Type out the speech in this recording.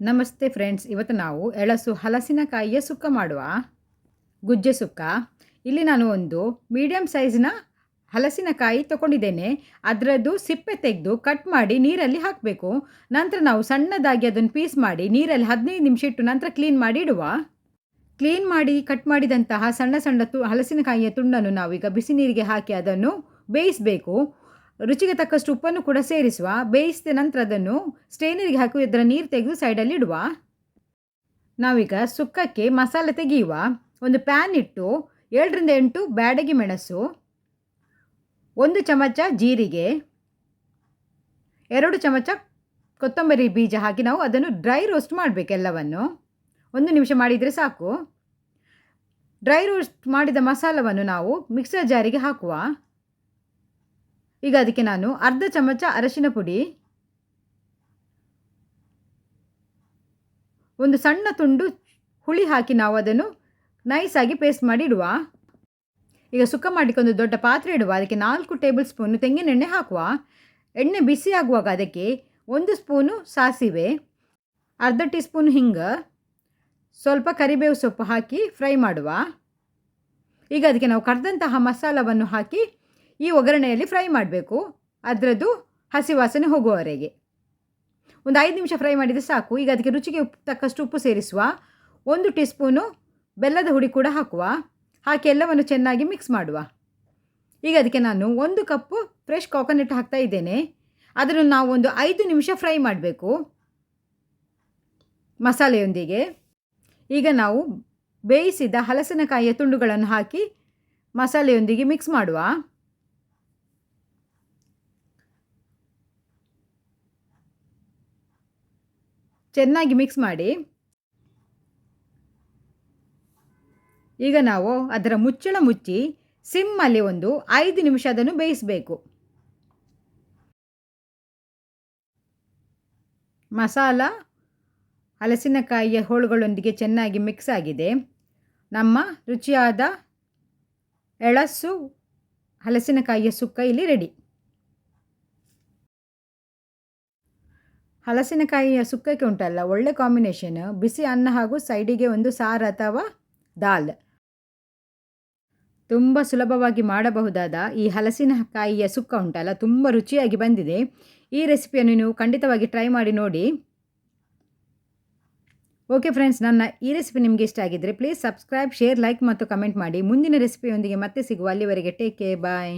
ನಮಸ್ತೆ ಫ್ರೆಂಡ್ಸ್, ಇವತ್ತು ನಾವು ಎಳಸು ಹಲಸಿನಕಾಯಿಯ ಸುಕ್ಕ ಮಾಡುವ ಗುಜ್ಜೆ ಸುಕ್ಕ. ಇಲ್ಲಿ ನಾನು ಒಂದು ಮೀಡಿಯಮ್ ಸೈಜ್ನ ಹಲಸಿನಕಾಯಿ ತಗೊಂಡಿದ್ದೇನೆ. ಅದರದ್ದು ಸಿಪ್ಪೆ ತೆಗೆದು ಕಟ್ ಮಾಡಿ ನೀರಲ್ಲಿ ಹಾಕಬೇಕು. ನಂತರ ನಾವು ಸಣ್ಣದಾಗಿ ಅದನ್ನು ಪೀಸ್ ಮಾಡಿ ನೀರಲ್ಲಿ ಹದಿನೈದು ನಿಮಿಷ ಇಟ್ಟು ನಂತರ ಕ್ಲೀನ್ ಮಾಡಿ ಇಡುವ. ಕ್ಲೀನ್ ಮಾಡಿ ಕಟ್ ಮಾಡಿದಂತಹ ಸಣ್ಣ ಸಣ್ಣ ತು, ಹಲಸಿನಕಾಯಿಯ ತುಂಡನ್ನು ನಾವೀಗ ಬಿಸಿ ನೀರಿಗೆ ಹಾಕಿ ಅದನ್ನು ಬೇಯಿಸಬೇಕು. ರುಚಿಗೆ ತಕ್ಕಷ್ಟು ಉಪ್ಪನ್ನು ಕೂಡ ಸೇರಿಸುವ, ಬೇಯಿಸಿದ ನಂತರ ಅದನ್ನು ಸ್ಟೇನರಿಗೆ ಹಾಕಿ ಇದರ ನೀರು ತೆಗೆದು ಸೈಡಲ್ಲಿ ಇಡುವ. ನಾವೀಗ ಸುಕ್ಕಕ್ಕೆ ಮಸಾಲೆ ತೆಗೆಯುವ, ಒಂದು ಪ್ಯಾನ್ ಇಟ್ಟು ಏಳರಿಂದ ಎಂಟು ಬ್ಯಾಡಗಿ ಮೆಣಸು, ಒಂದು ಚಮಚ ಜೀರಿಗೆ, ಎರಡು ಚಮಚ ಕೊತ್ತಂಬರಿ ಬೀಜ ಹಾಕಿ ನಾವು ಅದನ್ನು ಡ್ರೈ ರೋಸ್ಟ್ ಮಾಡಬೇಕೆಲ್ಲವನ್ನು ಒಂದು ನಿಮಿಷ ಮಾಡಿದರೆ ಸಾಕು. ಡ್ರೈ ರೋಸ್ಟ್ ಮಾಡಿದ ಮಸಾಲವನ್ನು ನಾವು ಮಿಕ್ಸರ್ ಜಾರಿಗೆ ಹಾಕುವ. ಈಗ ಅದಕ್ಕೆ ನಾನು ಅರ್ಧ ಚಮಚ ಅರಶಿನ ಪುಡಿ, ಒಂದು ಸಣ್ಣ ತುಂಡು ಹುಳಿ ಹಾಕಿ ನಾವು ಅದನ್ನು ನೈಸಾಗಿ ಪೇಸ್ಟ್ ಮಾಡಿ ಇಡುವ. ಈಗ ಸುಕ್ಕ ಒಂದು ದೊಡ್ಡ ಪಾತ್ರೆ ಇಡುವ. ಅದಕ್ಕೆ ನಾಲ್ಕು ಟೇಬಲ್ ಸ್ಪೂನು ತೆಂಗಿನೆಣ್ಣೆ ಹಾಕುವ. ಎಣ್ಣೆ ಬಿಸಿ ಆಗುವಾಗ ಅದಕ್ಕೆ ಒಂದು ಸ್ಪೂನು ಸಾಸಿವೆ, ಅರ್ಧ ಟೀ ಸ್ಪೂನ್ ಹಿಂಗೆ, ಸ್ವಲ್ಪ ಕರಿಬೇವು ಸೊಪ್ಪು ಹಾಕಿ ಫ್ರೈ ಮಾಡುವ. ಈಗ ಅದಕ್ಕೆ ನಾವು ಕರೆದಂತಹ ಮಸಾಲವನ್ನು ಹಾಕಿ ಈ ಒಗ್ಗರಣೆಯಲ್ಲಿ ಫ್ರೈ ಮಾಡಬೇಕು. ಅದರದ್ದು ಹಸಿ ವಾಸನೆ ಹೋಗುವವರೆಗೆ. ಒಂದು ಐದು ನಿಮಿಷ ಫ್ರೈ ಮಾಡಿದರೆ ಸಾಕು. ಈಗ ಅದಕ್ಕೆ ರುಚಿಗೆ ಉಪ್ಪು ತಕ್ಕಷ್ಟು ಉಪ್ಪು ಸೇರಿಸುವ. ಒಂದು ಟೀ ಸ್ಪೂನು ಬೆಲ್ಲದ ಹುಡಿ ಕೂಡ ಹಾಕುವ. ಹಾಕಿ ಎಲ್ಲವನ್ನು ಚೆನ್ನಾಗಿ ಮಿಕ್ಸ್ ಮಾಡುವ. ಈಗ ಅದಕ್ಕೆ ನಾನು ಒಂದು ಕಪ್ಪು ಫ್ರೆಶ್ ಕೋಕೋನಟ್ ಹಾಕ್ತಾ ಇದ್ದೇನೆ. ಅದನ್ನು ನಾವು ಒಂದು ಐದು ನಿಮಿಷ ಫ್ರೈ ಮಾಡಬೇಕು. ಮಸಾಲೆಯೊಂದಿಗೆ. ಈಗ ನಾವು ಬೇಯಿಸಿದ ಹಲಸಿನಕಾಯಿಯ ತುಂಡುಗಳನ್ನು ಹಾಕಿ ಮಸಾಲೆಯೊಂದಿಗೆ ಮಿಕ್ಸ್ ಮಾಡುವ. ಚೆನ್ನಾಗಿ ಮಿಕ್ಸ್ ಮಾಡಿ. ಈಗ ನಾವು ಅದರ ಮುಚ್ಚಳ ಮುಚ್ಚಿ ಸಿಮ್ಮಲ್ಲಿ ಒಂದು ಐದು ನಿಮಿಷ ಅದನ್ನು ಬೇಯಿಸಬೇಕು. ಮಸಾಲ, ಹಲಸಿನಕಾಯಿಯ ಹೋಳುಗಳೊಂದಿಗೆ ಚೆನ್ನಾಗಿ ಮಿಕ್ಸ್ ಆಗಿದೆ. ನಮ್ಮ ರುಚಿಯಾದ ಎಳಸು ಹಲಸಿನಕಾಯಿಯ ಸುಕ್ಕ ಇಲ್ಲಿ ರೆಡಿ ಹಲಸಿನಕಾಯಿಯ ಸುಕ್ಕಕ್ಕೆ ಉಂಟಲ್ಲ, ಒಳ್ಳೆ ಕಾಂಬಿನೇಷನ್ ಬಿಸಿ ಅನ್ನ ಹಾಗೂ ಸೈಡಿಗೆ ಒಂದು ಸಾರು ಅಥವಾ ದಾಲ್. ತುಂಬ ಸುಲಭವಾಗಿ ಮಾಡಬಹುದಾದ ಈ ಹಲಸಿನಕಾಯಿಯ ಸುಕ್ಕ ಉಂಟಲ್ಲ, ತುಂಬ ರುಚಿಯಾಗಿ ಬಂದಿದೆ. ಈ ರೆಸಿಪಿಯನ್ನು ನೀವು ಖಂಡಿತವಾಗಿ ಟ್ರೈ ಮಾಡಿ ನೋಡಿ. ಓಕೆ ಫ್ರೆಂಡ್ಸ್ ನನ್ನ ಈ ರೆಸಿಪಿ ನಿಮಗೆ ಇಷ್ಟ ಆಗಿದ್ದರೆ ಪ್ಲೀಸ್ ಸಬ್ಸ್ಕ್ರೈಬ್ ಶೇರ್ ಲೈಕ್ ಮತ್ತು ಕಮೆಂಟ್ ಮಾಡಿ. ಮುಂದಿನ ರೆಸಿಪಿಯೊಂದಿಗೆ ಮತ್ತೆ ಸಿಗುವ. ಅಲ್ಲಿವರೆಗೆ ಟೇಕ್ ಕೇರ್ ಬಾಯ್